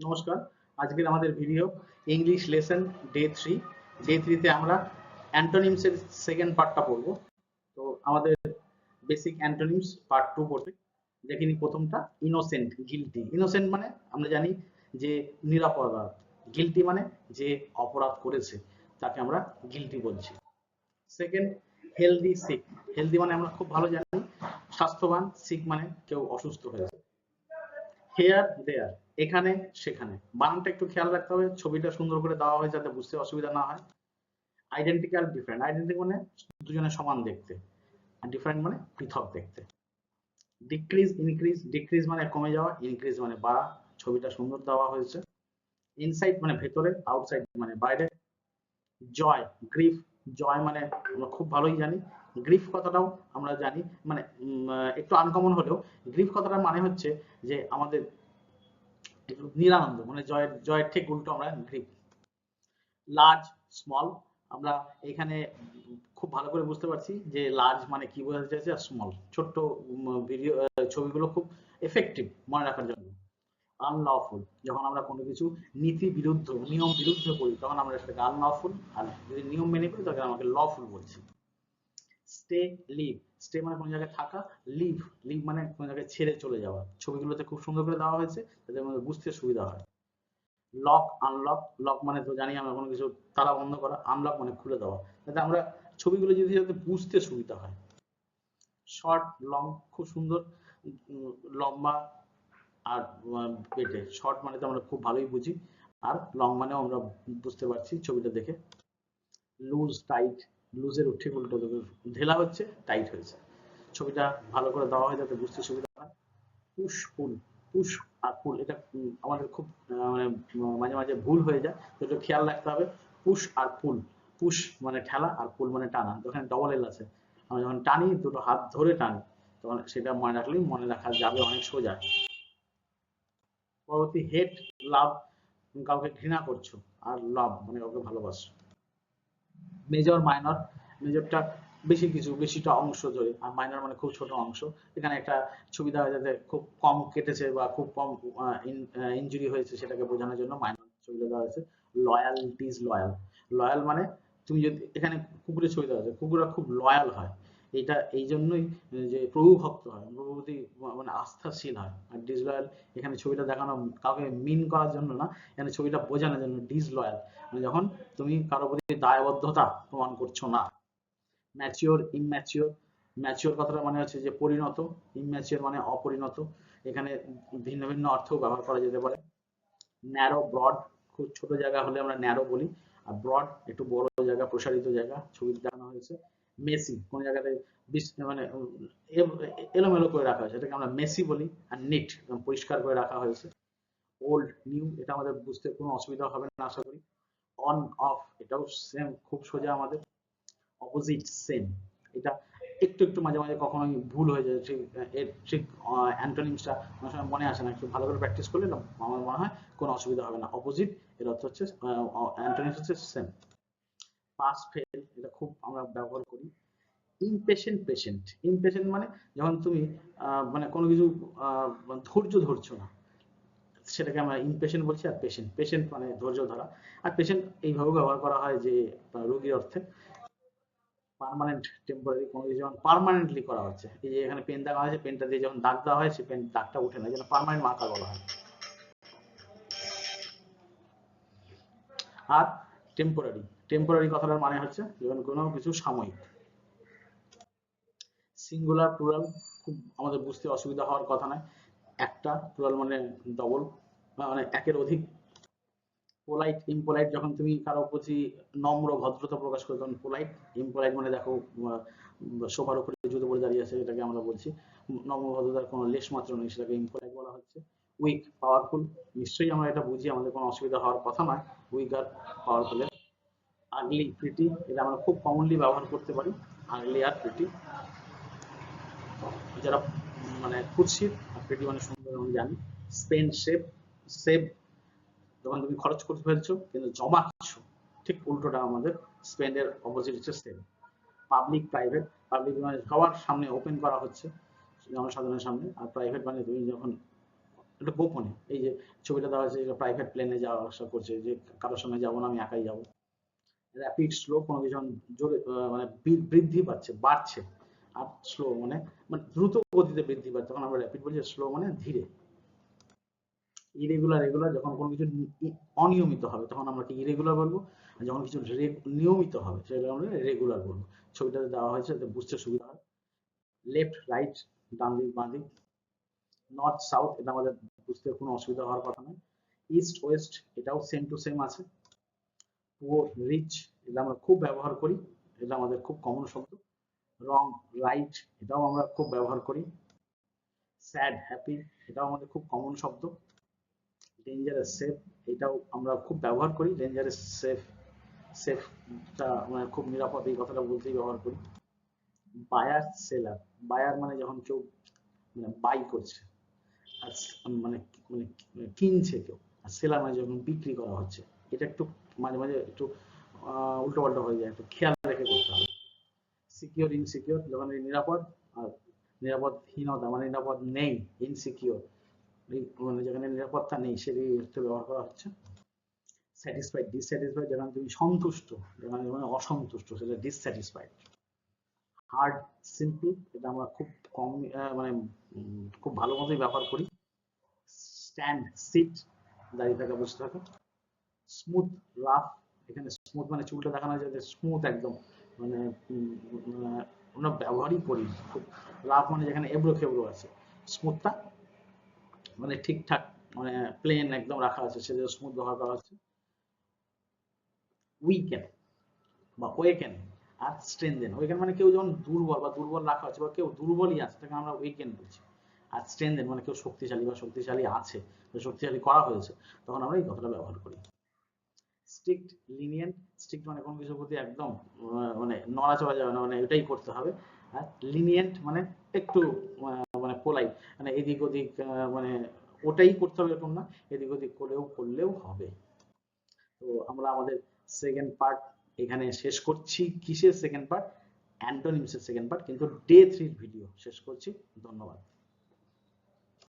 নমস্কার, আজকের আমাদের video English lesson day three day থ্রিতে আমরা অ্যান্টোনিমসের সেকেন্ড পার্টটা পড়ব। তো আমাদের বেসিক অ্যান্টোনিমস পার্ট টু পড়বে। দেখিনি প্রথমটা ইনোসেন্ট গিলটি ইনোসেন্ট মানে আমরা জানি যে নিরাপরাধ। গিলটি মানে যে অপরাধ করেছে, তাকে আমরা গিলটি বলছি। সেকেন্ড হেলদি সিক হেলদি মানে আমরা খুব ভালো জানি, স্বাস্থ্যবান সিক মানে কেউ অসুস্থ হয়েছে। হেয়ার দেয়ার এখানে, সেখানে। বানানটা একটু খেয়াল রাখতে হবে, ছবিটা সুন্দর করে দেওয়া হয় যাতে বুঝতে অসুবিধা না হয়। আইডেন্টিক্যাল ডিফারেন্ট আইডেন্টিক মানে দুজনে সমান দেখতে, আর ডিফারেন্ট মানে পৃথক দেখতে। ডিক্রিজ ইনক্রিজ ডিক্রিজ মানে কমে যাওয়া ইনক্রিজ মানে বাড়া। ছবিটা সুন্দর দেওয়া হয়েছে। ইনসাইড মানে ভেতরে আউটসাইড মানে বাইরে। জয় গ্রিফ জয় মানে আমরা খুব ভালোই জানি। গ্রিফ কথাটাও আমরা জানি মানে একটু আনকমন হলেও গ্রিফ কথাটার মানে হচ্ছে যে আমাদের নিরানন্দ মানে জয়ের জয়ের ঠিক উল্টো আমরা গ্রিপ লার্জ স্মল আমরা এখানে খুব ভালো করে বুঝতে পারছি যে লার্জ মানে কি বোঝাতে চাইছে আর স্মল ছোট্ট ভিডিও ছবিগুলো খুব এফেক্টিভ মনে রাখার জন্য। আনলফুল যখন আমরা কোনো কিছু নীতি বিরুদ্ধ, নিয়ম বিরুদ্ধ করি, তখন আমরা সেটাকে আনলফুল আর যদি নিয়ম মেনে করি তখন আমাকে লফুল বলছি। স্টে লিভ স্টে মানে কোনো জায়গায় থাকা লিভ লিভ মানে কোনো জায়গায় ছেড়ে চলে যাওয়া। ছবিগুলোতে খুব সুন্দর করে দেওয়া হয়েছে যাতে আমাদের বুঝতে সুবিধা হয়। লক আনলক লক মানে তো জানি আমরা কোনো কিছু তালা বন্ধ করা আনলক মানে খুলে দেওয়া। যাতে আমরা ছবিগুলো যদি যাতে বুঝতে সুবিধা হয়। শর্ট লং খুব সুন্দর, লম্বা আর পেটে শর্ট মানে তো আমরা খুব ভালোই বুঝি। আর লং মানেও আমরা বুঝতে পারছি ছবিটা দেখে। লুজ টাইট লুজের ঠিক উল্টো ঢেলা হচ্ছে টাইট হয়েছে। ছবিটা ভালো করে দেওয়া হয় যাতে বুঝতে সুবিধা হয়। পুশ পুল পুশ আর পুল এটা আমাদের খুব মানে মাঝে মাঝে ভুল হয়ে যায়। তো এটা খেয়াল রাখতে হবে পুশ আর পুল পুশ মানে ঠেলা আর পুল মানে টানা। ওখানে ডবল এল আছে। আমরা যখন টানি, দুটো হাত ধরে টানি, তখন সেটা মনে রাখলেই মনে রাখা যাবে অনেক সোজা। পরবর্তী হেট লাভ কাউকে ঘৃণা করছ, আর লাভ মানে কাউকে ভালোবাসছো মেজর মাইনর মেজরটা বেশি কিছু, বেশিটা অংশ ধরে আর মাইনর মানে খুব ছোট অংশ। এখানে একটা সুবিধা হয় যাতে খুব কম কেটেছে বা খুব কম ইনজুরি হয়েছে সেটাকে বোঝানোর জন্য মাইনর ছবিটা দেওয়া হয়েছে। লয়ালটি ইজ লয়াল লয়াল মানে তুমি যদি, এখানে কুকুরের ছবি দেওয়া আছে কুকুররা খুব লয়াল হয়। এটা এই জন্যই যে প্রভু ভক্ত হয় প্রভুর প্রতি মানে আস্থাশীল হয়। আর ডিসলয়াল এখানে ছবিটা দেখানো কাউকে মিন করার জন্য না, এখানে ছবিটা বোঝানোর জন্য ডিসলয়াল মানে যখন তুমি কারও প্রতি দায়বদ্ধতা প্রমাণ করছ না ম্যাচিওর ইম্যাচিওর ম্যাচিওর কথাটা মানে হচ্ছে যে পরিণত ইম্যাচিওর মানে অপরিণত, এখানে ভিন্ন ভিন্ন অর্থ ব্যবহার করা যেতে পারে। ন্যারো ব্রড খুব ছোট জায়গা হলে আমরা ন্যারো বলি। আর ব্রড একটু বড় জায়গা, প্রসারিত জায়গা, ছবি দেখানো হয়েছে। মেসি, কোন জায়গাতে মানে এলোমেলো করে রাখা হয়েছে। এটাকে আমরা মেসি বলি আর নিট পরিষ্কার করে রাখা হয়েছে। ওল্ড নিউ এটা আমাদের বুঝতে কোনো অসুবিধা হবে না, আশা করি। অন অফ এটাও সেম খুব সোজা আমাদের। অপোজিট সেম এটা একটু একটু মাঝে মাঝে কখনোই ভুল হয়ে যায়। ঠিক এর ঠিক অ্যান্টোনিমসটা অনেক সময় মনে আসে না। একটু ভালো করে প্র্যাকটিস করলে আমার মনে হয় কোনো অসুবিধা হবে না। অপোজিট এর অর্থ হচ্ছে অ্যান্টোনিমস হচ্ছে সেম পাস ফেল এটা খুব আমরা ব্যবহার করি। ইমপেশেন্ট পেশেন্ট ইমপেশেন্ট মানে যখন তুমি মানে কোনো কিছু ধৈর্য ধরছো না, সেটাকে আমরা ইমপেশেন্ট বলছি আর পেশেন্ট পেশেন্ট মানে ধৈর্য ধরা। আর পেশেন্ট এইভাবে ব্যবহার করা হয় যে রোগীর অর্থে পার্মানেন্ট টেম্পোরারি কোনো কিছু যখন পার্মানেন্টলি করা হচ্ছে, এই যে এখানে পেন দেওয়া হয়েছে পেনটা দিয়ে যখন দাগ দেওয়া হয় সেই পেন দাগটা উঠে না, যেন পার্মানেন্ট মার্কার বলা হয়। আর টেম্পোরারি টেম্পোরারি কথাটার মানে হচ্ছে যখন কোনো কিছু সাময়িক। সিঙ্গুলার প্লুরাল খুব আমাদের বুঝতে অসুবিধা হওয়ার কথা নয়। একটা প্লুরাল মানে ডবল মানে একের অধিক পোলাইট ইমপোলাইট যখন তুমি কারও প্রতি নম্র, ভদ্রতা প্রকাশ করো তখন পোলাইট ইমপোলাইট মানে দেখো সোফার উপরে জুতো পরে দাঁড়িয়ে আছে, এটাকে আমরা বলছি। নম্র, ভদ্রতার কোনো লেশ মাত্র নেই, সেটাকে ইমপোলাইট বলা হচ্ছে। উইক পাওয়ারফুল নিশ্চয়ই আমরা এটা বুঝি, আমাদের কোনো অসুবিধা হওয়ার কথা নয়। উইক আর পাওয়ারফুল আগলি প্রিটি এটা আমরা খুব কমনলি ব্যবহার করতে পারি আগলি আর প্রিটি যারা মানে কুৎসিত আর প্রিটি মানে সুন্দর আমি জানি। স্পেন্ড সেভ সেভ যখন তুমি খরচ করতে ফেলছো, কিন্তু জমাচ্ছো, ঠিক উল্টোটা আমাদের স্পেন্ডের অপোজিট হচ্ছে সেভ পাবলিক প্রাইভেট পাবলিক মানে সবার সামনে ওপেন করা হচ্ছে, জনসাধারণের সামনে। আর প্রাইভেট মানে তুমি যখন একটু গোপনে। এই যে ছবিটা দেওয়া হয়েছে প্রাইভেট প্লেনে যাওয়া আসা করছে, যে কারোর সঙ্গে যাব না, আমি একাই যাব। র্যাপিড স্লো কোনো কিছু জোরে মানে বৃদ্ধি পাচ্ছে, বাড়ছে। আর স্লো মানে মানে দ্রুত গতিতে বৃদ্ধি পাচ্ছে। তখন আমরা র্যাপিড বলছি স্লো মানে ধীরে। ইরেগুলার রেগুলার যখন কোনো কিছু অনিয়মিত হবে, তখন আমরা কি ইরেগুলার বলব? আর যখন কিছু নিয়মিত হবে সেটা আমরা রেগুলার বলব। ছবিটাতে দেওয়া হয়েছে যাতে বুঝতে সুবিধা হয়। লেফট রাইট ডান দিক, বাঁ দিক নর্থ সাউথ এটা আমাদের বুঝতে কোনো অসুবিধা হওয়ার কথা নয়। ইস্ট ওয়েস্ট এটাও সেম টু সেম আছে। পুয়ার রিচ এটা আমরা খুব ব্যবহার করি। এটা আমাদের খুব কমন শব্দ। রং রাইট এটাও আমরা খুব ব্যবহার করি। স্যাড হ্যাপি এটাও আমাদের খুব কমন শব্দ। ডেঞ্জারাস সেফ এটাও আমরা খুব ব্যবহার করি। ডেঞ্জারাস সেফ সেফটা আমরা খুব নিরাপদ, এই কথাটা বলতেই ব্যবহার করি। বায়ার সেলার বায়ার মানে যখন কেউ মানে বাই করছে। মানে মানে কিনছে কেউ। আর সেলার মানে যখন বিক্রি করা হচ্ছে, এটা একটু মাঝে মাঝে একটু উল্টো পাল্টা হয়ে যায়। একটু খেয়াল রেখে করতে হবে। সিকিউর ইনসিকিউর যখন নিরাপদ, আর নিরাপদহীনতা মানে নিরাপদ নেই ইনসিকিউর মানে যেখানে নিরাপত্তা নেই, সেটি অর্থে ব্যবহার করা হচ্ছে। স্যাটিসফাইড ডিসস্যাটিসফাইড যেখানে তুমি সন্তুষ্ট, যেখানে মানে অসন্তুষ্ট, সেটা ডিসস্যাটিসফাইড হার্ড সিম্পল এটা আমরা খুব কম মানে খুব ভালো মতোই ব্যবহার করি। স্ট্যান্ড সিট দাঁড়িয়ে থাকা বসে থাকা। স্মুথ রাফ এখানে স্মুথ মানে চুলটা দেখানো যায় স্মুথ একদম। মানে আমরা ব্যবহারই করি খুব রাফ মানে যেখানে এবড়ো খেবড়ো আছে। স্মুথটা মানে ঠিকঠাক মানে প্লেন একদম রাখা আছে। সেটা স্মুথ ব্যবহার করা হচ্ছে। উইকেন বা ওয়েকেন আর স্ট্রেনদেন ওয়েকেন মানে কেউ যখন দুর্বল বা দুর্বল রাখা আছে বা কেউ দুর্বলই আছে, তাকে আমরা উইকেন বলছি। আর স্ট্রেনদেন মানে কেউ শক্তিশালী বা শক্তিশালী আছে শক্তিশালী করা হয়েছে, তখন আমরা এই কথাটা ব্যবহার করি। স্ট্রিক্ট লিনিয়েন্ট স্ট্রিক্ট মানে কোনো কিছুর প্রতি একদম মানে নড়াচড়া যাবে না মানে এটাই করতে হবে। আর লিনিয়েন্ট মানে একটু মানে পোলাই মানে এদিক ওদিক মানে ওটাই করতে হবে এরকম না, এদিক ওদিক করলেও করলেও হবে। তো আমরা আমাদের সেকেন্ড পার্ট এখানে শেষ করছি। কিসের সেকেন্ড পার্ট অ্যান্টোনিমসের সেকেন্ড পার্ট কিন্তু ডে থ্রির ভিডিও শেষ করছি। ধন্যবাদ।